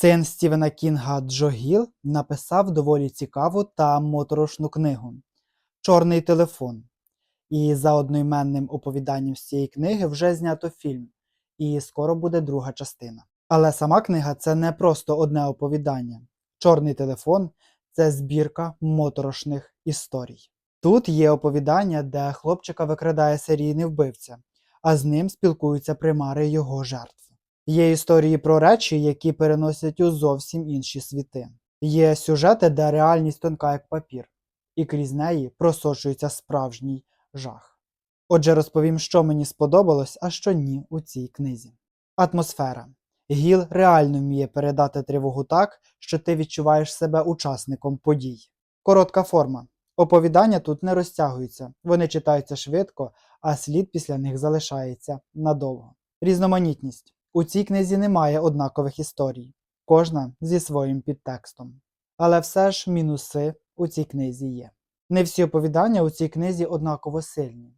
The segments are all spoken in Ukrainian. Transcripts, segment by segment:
Син Стівена Кінга Джо Гіл написав доволі цікаву та моторошну книгу Чорний телефон. І за одноіменним оповіданням з цієї книги вже знято фільм, і скоро буде друга частина. Але сама книга це не просто одне оповідання. Чорний телефон це збірка моторошних історій. Тут є оповідання, де хлопчика викрадає серійний вбивця, а з ним спілкуються примари його жертв. Є історії про речі, які переносять у зовсім інші світи. Є сюжети, де реальність тонка як папір, і крізь неї просочується справжній жах. Отже, розповім, що мені сподобалось, а що ні у цій книзі. Атмосфера. Гіл реально вміє передати тривогу так, що ти відчуваєш себе учасником подій. Коротка форма. Оповідання тут не розтягуються, вони читаються швидко, а слід після них залишається надовго. Різноманітність. У цій книзі немає однакових історій, кожна зі своїм підтекстом. Але все ж мінуси у цій книзі є. Не всі оповідання у цій книзі однаково сильні.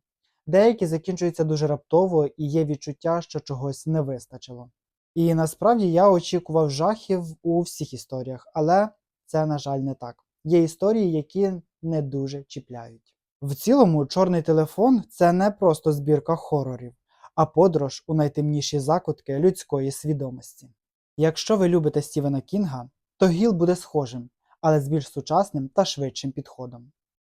Деякі закінчуються дуже раптово і є відчуття, що чогось не вистачило. І насправді я очікував жахів у всіх історіях, але це, на жаль, не так. Є історії, які не дуже чіпляють. В цілому, чорний телефон це не просто збірка хорорів, а подорож у найтемніші закутки людської свідомості. Якщо ви любите Стівена Кінга, то Гіл буде схожим, але з більш сучасним та швидшим підходом.